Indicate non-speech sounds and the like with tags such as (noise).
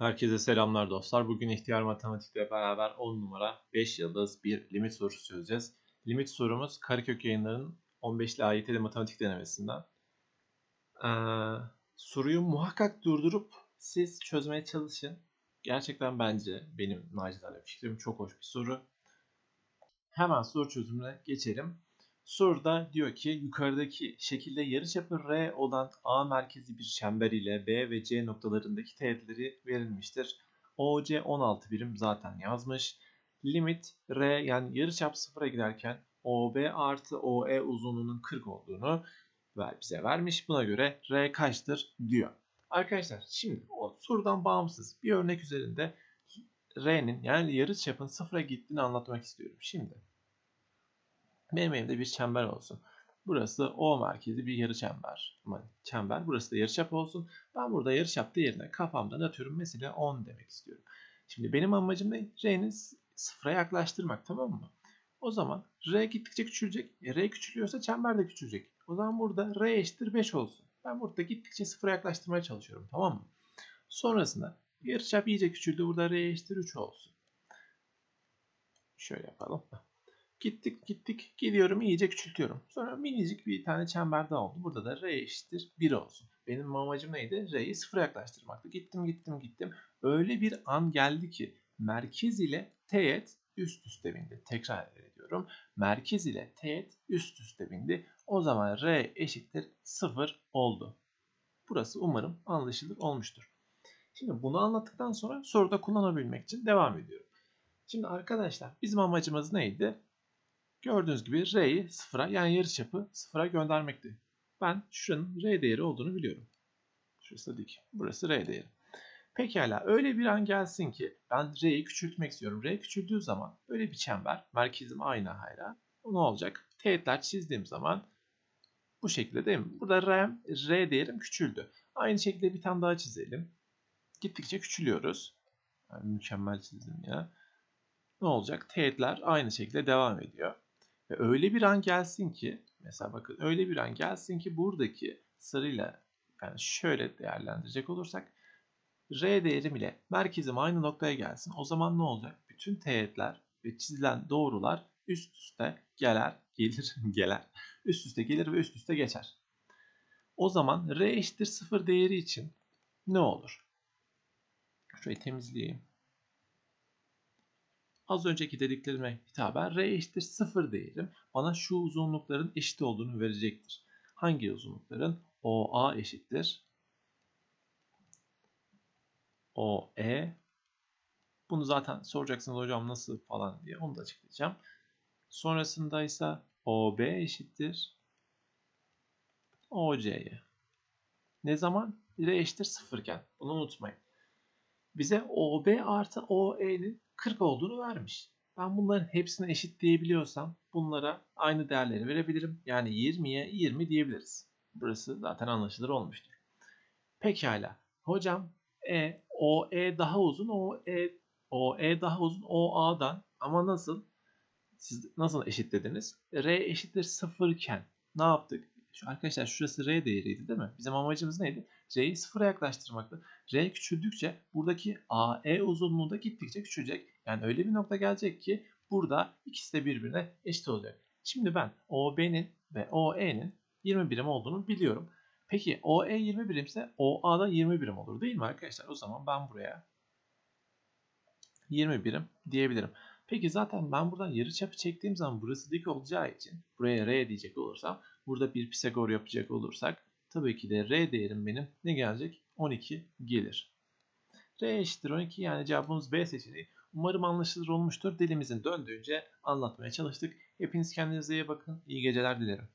Herkese selamlar dostlar. Bugün ihtiyar matematikle beraber 10 numara 5 yıldız bir limit sorusu çözeceğiz. Limit sorumuz Karekök yayınlarının 15'li AYT'li matematik denemesinden. Ee, soruyu muhakkak durdurup siz çözmeye çalışın. Gerçekten bence benim nacizane fikrim çok hoş bir soru. Hemen soru çözümüne geçelim. Soruda diyor ki yukarıdaki şekilde yarıçapı R olan A merkezi bir çember ile B ve C noktalarındaki teğetleri verilmiştir. OC 16 birim zaten yazmış. Limit R yani yarıçap sıfıra giderken OB artı OE uzunluğunun 40 olduğunu bize vermiş. Buna göre R kaçtır diyor. Arkadaşlar şimdi o sorudan bağımsız bir örnek üzerinde R'nin yani yarıçapın sıfıra gittiğini anlatmak istiyorum. Şimdi elimde bir çember olsun. Burası O merkezi bir yarı çember. Ama çember burası da yarıçap olsun. Ben burada yarıçap değerine kafamdan atıyorum. Mesela 10 demek istiyorum. Şimdi benim amacım ne? R'nin sıfıra yaklaştırmak tamam mı? O zaman R gittikçe küçülecek. E, R küçülüyorsa çember de küçülecek. O zaman burada R eşittir 5 olsun. Ben burada gittikçe sıfıra yaklaştırmaya çalışıyorum tamam mı? Sonrasında yarıçap iyice küçüldü. Burada R eşittir 3 olsun. Şöyle yapalım. Gittik gittik gidiyorum iyice küçültüyorum. Sonra minicik bir tane çember daha oldu. Burada da R eşittir 1 olsun. Benim amacım neydi? R'yi sıfıra yaklaştırmaktı. Gittim gittim gittim. Öyle bir an geldi ki merkez ile teğet üst üste bindi. Tekrar ediyorum. Merkez ile teğet üst üste bindi. O zaman R eşittir 0 oldu. Burası umarım anlaşılır olmuştur. Şimdi bunu anlattıktan sonra soruda kullanabilmek için devam ediyorum. Şimdi arkadaşlar bizim amacımız neydi? Gördüğünüz gibi R'yi sıfıra yani yarıçapı sıfıra göndermekti. Ben şuranın R değeri olduğunu biliyorum. Şurası dik. Burası R değeri. Pekala öyle bir an gelsin ki ben R'yi küçültmek istiyorum. R küçüldüğü zaman böyle bir çember merkezim aynı hala. Ne olacak? Teğetler çizdiğim zaman bu şekilde değil mi? Burada R, R değerim küçüldü. Aynı şekilde bir tane daha çizelim. Gittikçe küçülüyoruz. Yani mükemmel çizdim ya. Ne olacak? Teğetler aynı şekilde devam ediyor. Ve öyle bir an gelsin ki mesela bakın öyle bir an gelsin ki buradaki sarıyla yani şöyle değerlendirecek olursak R değerim ile merkezim aynı noktaya gelsin. O zaman ne olacak? Bütün teğetler ve çizilen doğrular üst üste gelir, (laughs) gelir, gelir. Üst üste gelir ve üst üste geçer. O zaman R eşittir 0 değeri için ne olur? Şurayı temizleyeyim. Az önceki dediklerime hitaben r eşittir 0 değerim bana şu uzunlukların eşit olduğunu verecektir. Hangi uzunlukların? OA eşittir. OE. Bunu zaten soracaksınız hocam nasıl falan diye onu da açıklayacağım. Sonrasında ise OB eşittir. OC'ye. Ne zaman? R eşittir 0 iken. Bunu unutmayın. Bize OB artı OE'nin 40 olduğunu vermiş. Ben bunların hepsini eşitleyebiliyorsam bunlara aynı değerleri verebilirim. Yani 20'ye 20 diyebiliriz. Burası zaten anlaşılır olmuştur. Pekala. Hocam E, O, E daha uzun, O, E, O, E daha uzun, O, A'dan. Ama nasıl? Siz nasıl eşitlediniz? R eşittir 0 iken ne yaptık? Şu, arkadaşlar şurası R değeriydi değil mi? Bizim amacımız neydi? R'yi sıfıra yaklaştırmaktı. R küçüldükçe buradaki AE uzunluğu da gittikçe küçülecek. Yani öyle bir nokta gelecek ki burada ikisi de birbirine eşit olacak. Şimdi ben OB'nin ve OE'nin 20 birim olduğunu biliyorum. Peki OE 20 birimse OA da 20 birim olur değil mi arkadaşlar? O zaman ben buraya 20 birim diyebilirim. Peki zaten ben buradan yarıçapı çektiğim zaman burası dik olacağı için buraya R diyecek olursam burada bir Pisagor yapacak olursak tabii ki de R değerim benim ne gelecek? 12 gelir. R eşittir 12 yani cevabımız B seçeneği. Umarım anlaşılır olmuştur. Dilimizin döndüğünce anlatmaya çalıştık. Hepiniz kendinize iyi bakın. İyi geceler dilerim.